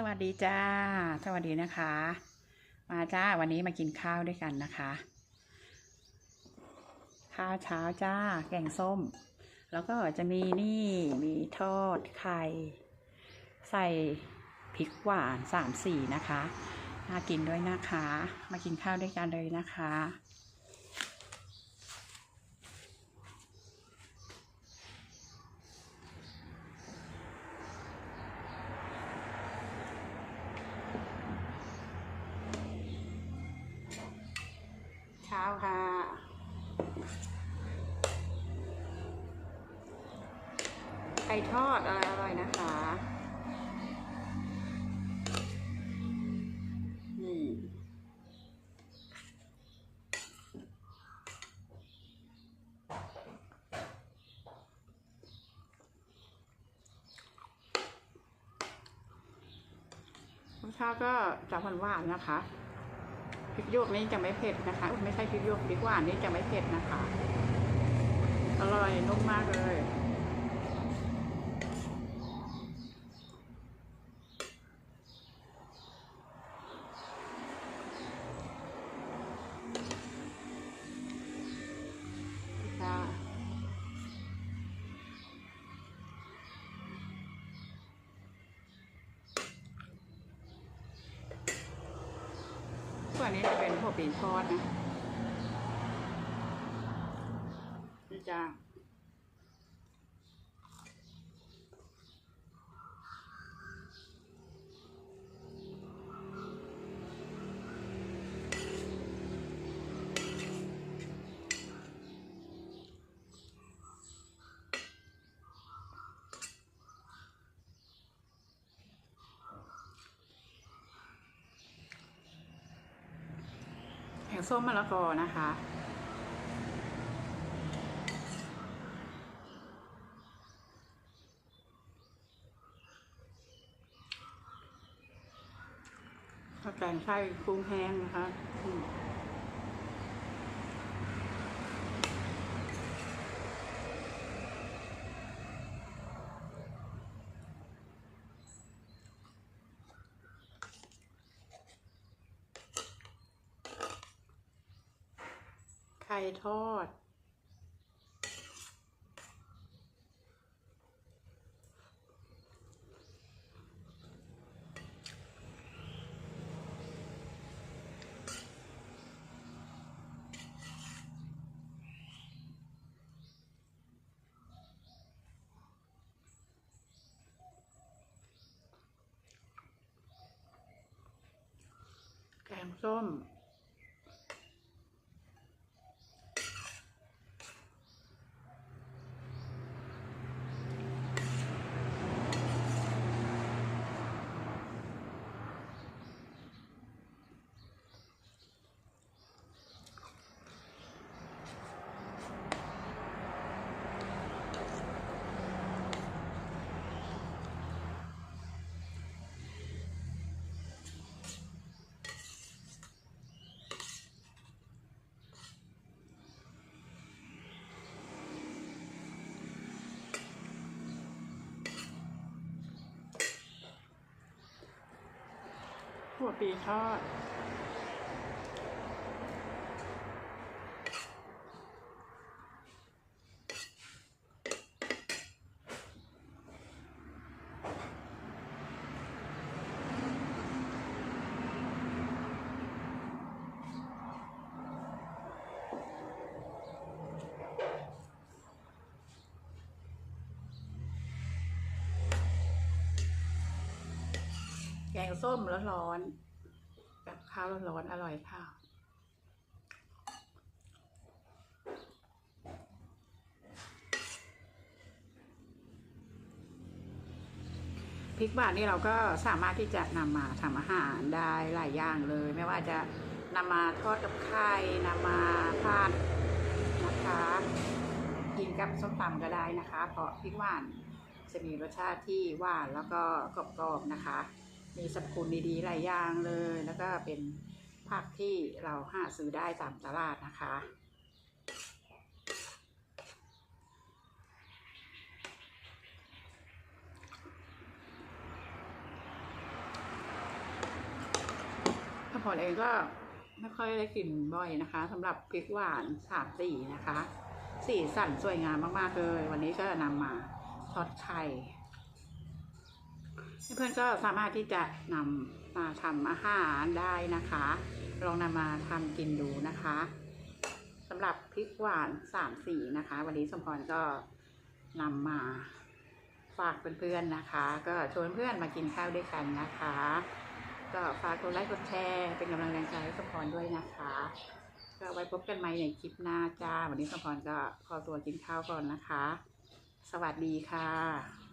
สวัสดีจ้า สวัสดีนะคะ มาจ้าวันนี้มากินข้าวด้วยกันนะคะ ข้าวเช้าจ้า แกงส้ม แล้วก็จะมีนี่มีทอดไข่ใส่พริกหวานสามสี่นะคะน่ากินด้วยนะคะ มากินข้าวด้วยกันเลยนะคะ ช้าค่ะไข่ทอดอร่อยๆนะคะ นี่รสชาติก็จะหวานๆนะคะ ริกโยกนี้จะไม่เผ็ดนะคะอุ๊ยไม่ใช่พริกโยกพริกหวานนี้จะไม่เผ็ดนะคะ อร่อยนุ่มมากเลย ค่ะ อันนี้จะเป็นพวกปีนทอดนะนี่จ้า งส้มมะละกอนะคะข้วแกงไส้กุ้งแห้งนะคะ ทอด แกงส้ม หัวปีทอด กงส้มร้อนๆกับข้าวร้อนๆอร่อยค่ะพริกบาทนี่เราก็สามารถที่จะนำมาทำอาหารได้หลายอย่างเลย ไม่ว่าจะนำมาทอดกับไข่นำมาทาดนะคะกินกับส้มตำก็ได้นะคะ เพราะพริกหวานจะมีรสชาติที่หวานแล้วก็กรอบๆนะคะ มีสรรพคุณดีๆหลายอย่างเลย แล้วก็เป็นผักที่เราหาซื้อได้ตามตลาดนะคะพพรเองก็ไม่ค่อยได้กินบ่อยนะคะสำหรับพริกหวานสามสีนะคะ สีสันสวยงามมาก ๆ เลย วันนี้ก็นำมาทอดไข่ เพื่อนก็สามารถที่จะนำมาทำอาหารได้นะคะ ลองนำมาทำกินดูนะคะสำหรับพริกหวานสามสีนะคะ วันนี้สมพรก็นำมาฝากเพื่อนๆนะคะ ก็ชวนเพื่อนมากินข้าวด้วยกันนะคะ ก็ฝากกดไลค์กดแชร์เป็นกำลังแรงใจให้สมพรด้วยนะคะ ก็ไว้พบกันใหม่ในคลิปหน้าจ้า วันนี้สมพรก็ขอตัวกินข้าวก่อนนะคะ สวัสดีค่ะ